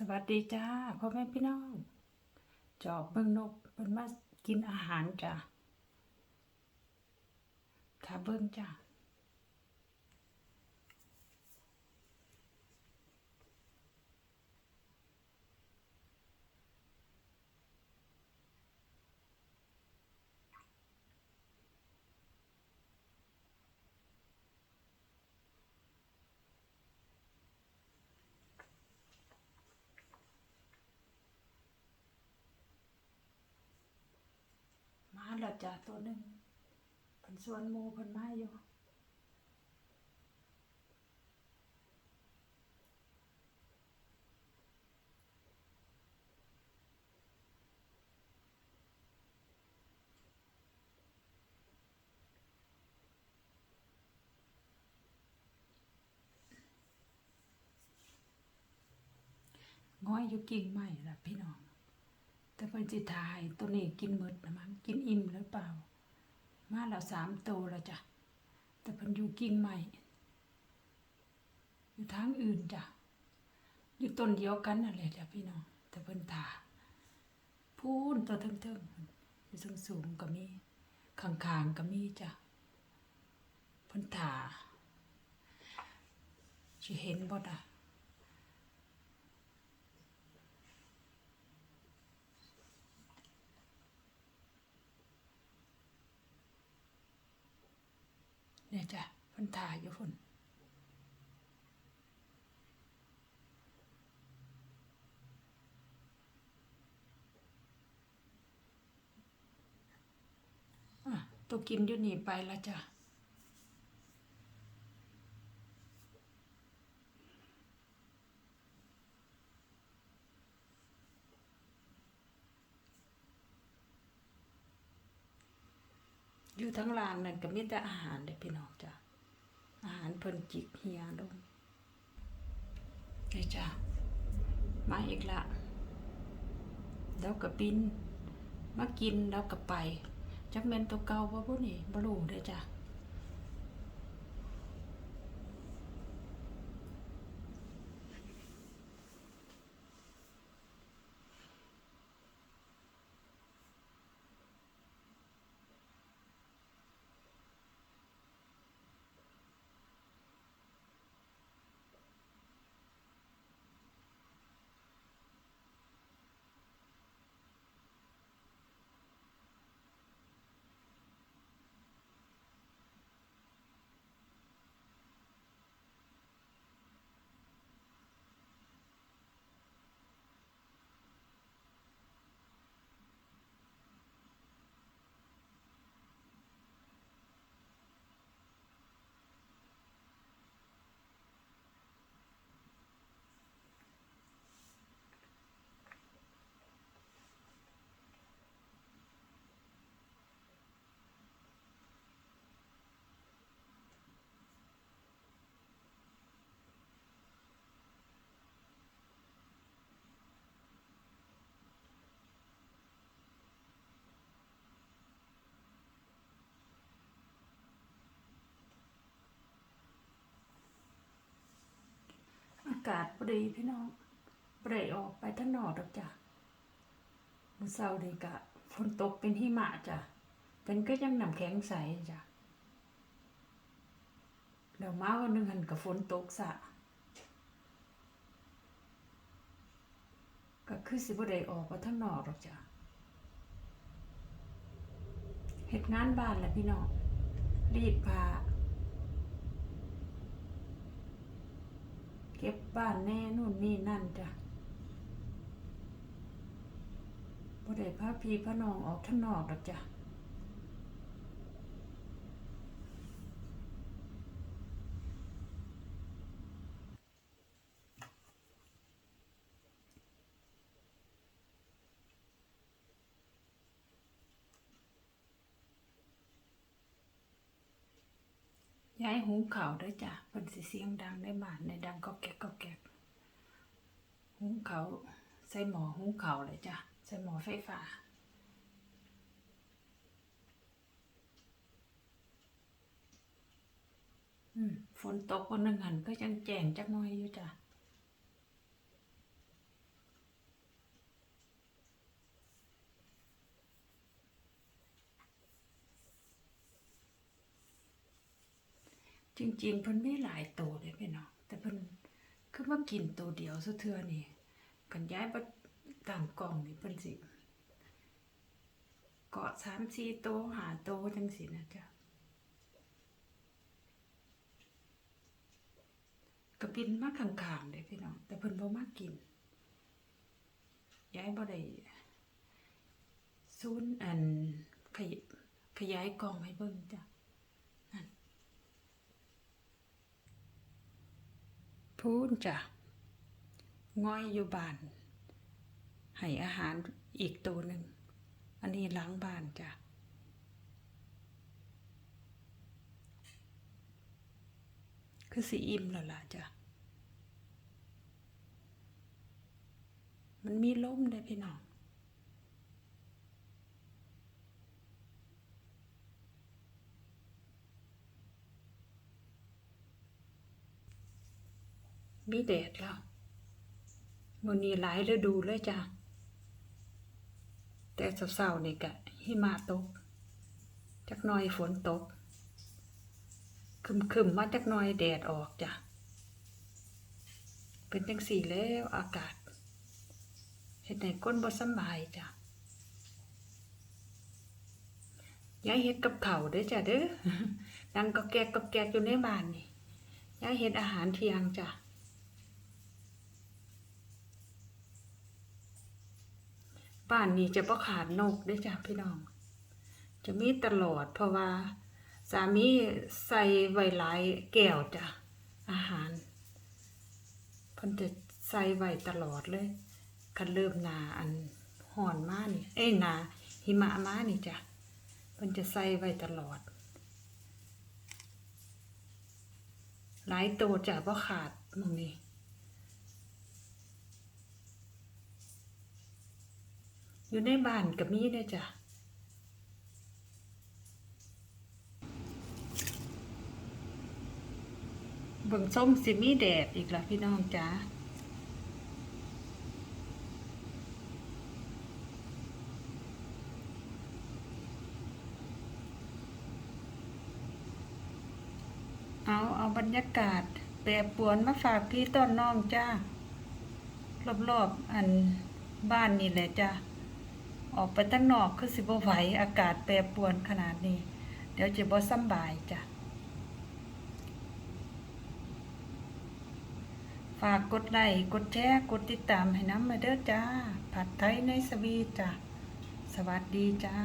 สวัสดีจ้าพ่อแม่พี่น้อง จอบเบิ่งนกเป็นมากินอาหารจ้าถ้าเบิ่งจ้า ล้วจ้าตัวหนึ่งเพิ่นสวนมูเพิ่นมาอยู่ง้อยอยู่กิ่งไม้ล่ะพี่น้อง แต่เพิ่นสิทายตัวนี้กินหมดนะมั้งกินอิ่มหรือเปล่า มาแล้วสามโตแล้วจ้ะแต่เพิ่นอยู่กิ่งใหม่อยู่ทางอื่นจ้ะอยู่ต้นเดียวกันนั่นแหละจ้ะพี่น้องแต่เพิ่นทาพูนตัวเทิงๆอยู่สูงสูงๆก็มีข้างๆก็มีจ้ะเพิ่นทาสิเห็นบ่ล่ะ เนี่ยจ้ะเพิ่นถ่ายอยู่พุ่นอะตัวกินอยู่นี่ไปล้วจ้ะอยู่ทั้งลานนั่นก็มีแต่อาหารเด้อพี่น้องจ้ะ อาหารเพิ่นจิกเฮียลงนี่จ้ะมาอีกละแล้วก็บิน มากินแล้วก็ไปจักแม่นตัวเก่าบ่บ่นี่บ่รู้เด้จ้ะ อากาศบ่ดีพี่น้องบ่ได้ออกไปทางนอกดอกจ้ะมือเช้านี่ก็ฝนตกเป็นหิมะจ้ะเป็นก็ยังน้ำแข็งใสจ้ะแล้วมาวันหนึงหันก็ฝนตกซะก็คือสิบได้ออกไปทางนอกดอกจ้ะเฮ็ดงานบ้านแหละพี่น้องรีดผ้า เก็บบ้านแน่นู่นนี่นั่นจ้ะบ่ได้พาพี่พาน้องออกข้างนอกดอกจ้ะ ย้ายหุงข่าวด้วยจ้ะเป็นสิเสียงดังได้บ้านในดังก็แก๊กก็แก๊กหุงข้าใส่หมอหุงข้าเลยจ้ะใส่หมอไฟฟ้าอืมฝนตกวันหนึ่งหันก็ยังแจ่งจักน้อยอยู่จ้ะ จริง ๆ เพิ่นมีหลายโตเลยพี่น้องแต่เพิ่นคือมากินโตเดียวซะเทื่อนี่กันย้ายบ่ตามกล่องนี่เพิ่นสิเกาะ3-4โตหาโตจังซี่นะจ๊ะก็บินมากข้างๆเด้พี่น้อง แต่เพิ่นบ่มากิน ย้ายบ่ได้ซูนอันขยขยายกล่องให้เบิ่งจ้ะ พูนจ้ะง่อยอยู่บ้านให้อาหารอีกตัวหนึ่ง อันนี้ล้างบ้านจ้ะคือสีอิ่มแล้วล่ะจ้ะมันมีลมได้พี่น้อง มีแดดแล้วมื้อนี้หลายฤดูเลยจ้ะ แต่เช้าๆนี่ก็หิมะตก จักหน่อยฝนตกคึมๆมาจักหน่อยแดดออกจ้ะ เป็นจังสี่แล้วอากาศเฮ็ดให้คนบ่สบายจ้ะยายเฮ็ดกับข้าเด้อจ้ะเด้อดังก็แกกก็แกกอยู่ในบ้านนี่ยายเฮ็ดอาหารเที่ยงจ้ะ บ้านนี้จะบ่ขาดนกเด้จ้ะพี่น้อง จะมีตลอดเพราะว่า สามีใส่ไว้หลายแก้วจ้ะอาหารเพิ่นจะใส่ไว้ตลอดเลยคันเริ่มนาอันห่อนมานี่ เอ้ยนาหิมะมานี่จ้ะเพิ่นจะใส่ไว้ตลอด หลายโตจ้ะบ่ขาดมองนี้ อยู่ในบ้านกับมีเด้อจ้ะเบิ่งส้มสิมีแดดอีกแล้วพี่น้องจ้าเอาเอาบรรยากาศแปรปวนมาฝากพี่ต้นน้องจ้ารอบๆอันบ้านนี่แหละจ้า ออกไปตั้งนอกคือสิบ่ไหวอากาศแปรปรวนขนาดนี้ เดี๋ยวจะบ่สำบายจ้ะ ฝากกดไลค์กดแชร์กดติดตามให้น้ำมาเด้อจ้า ผัดไทยในสวีจ้ะ สวัสดีจ้า